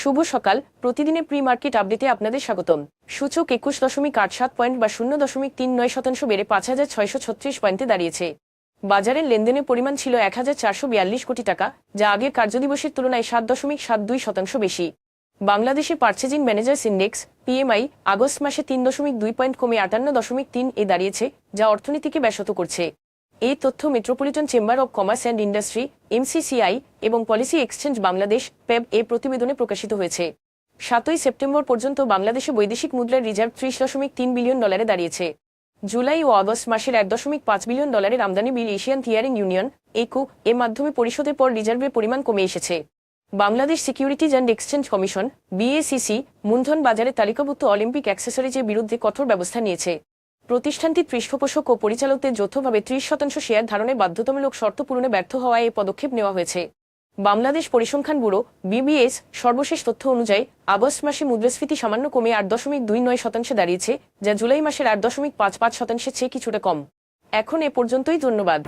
শুভ সকাল। প্রতিদিনের pre market আপডেটে আপনাদের স্বাগতম। সূচক একুশ দশমিক আট সাত পয়েন্ট বা শূন্য দশমিক তিন নয় শতাংশ বেড়ে পাঁচ হাজার ছয়শো ছত্রিশ পয়েন্টে দাঁড়িয়েছে। বাজারের লেনদেনের পরিমাণ ছিল এক হাজার চারশো বিয়াল্লিশ কোটি টাকা, যা আগের কার্যদিবসের তুলনায় সাত দশমিক সাত দুই শতাংশ বেশি। বাংলাদেশে purchasing managers index, PMI, August মাসে তিন দশমিক দুই পয়েন্ট কমে আটান্ন দশমিক তিন এ দাঁড়িয়েছে, যা অর্থনীতিকে ব্যাহত করছে। এই তথ্য metropolitan chamber of commerce and industry, MCCI এবং পলিসি এক্সচেঞ্জ বাংলাদেশ, পেব, এ প্রতিবেদনে প্রকাশিত হয়েছে। সাতই সেপ্টেম্বর পর্যন্ত বাংলাদেশে বৈদেশিক মুদ্রার রিজার্ভ ত্রিশ দশমিক তিন বিলিয়ন ডলারে দাঁড়িয়েছে। জুলাই ও আগস্ট মাসের এক দশমিক পাঁচ বিলিয়ন ডলারের আমদানি বিল এশিয়ান থিয়ারিং ইউনিয়ন, একু, এর মাধ্যমে পরিশোধের পর রিজার্ভের পরিমাণ কমে এসেছে। Bangladesh securities and exchange commission BSEC মূলধন বাজারে তালিকাভুক্ত অলিম্পিক অ্যাক্সেসরিজের বিরুদ্ধে কঠোর ব্যবস্থা নিয়েছে। প্রতিষ্ঠানটির পৃষ্ঠপোষক ও পরিচালকদের যৌথভাবে ত্রিশ শতাংশ শেয়ার ধারণের বাধ্যতামূলক শর্ত পূরণে ব্যর্থ হওয়ায় এই পদক্ষেপ নেওয়া হয়েছে। বাংলাদেশ পরিসংখ্যান ব্যুরো বিবিএস সর্বশেষ তথ্য অনুযায়ী, আগস্ট মাসে মুদ্রাস্ফীতি সামান্য কমে আট দশমিক দুই নয় শতাংশে দাঁড়িয়েছে, যা জুলাই মাসের আট দশমিক পাঁচ পাঁচ শতাংশের চেয়ে কিছুটা কম। এখন এ পর্যন্তই ধন্যবাদ।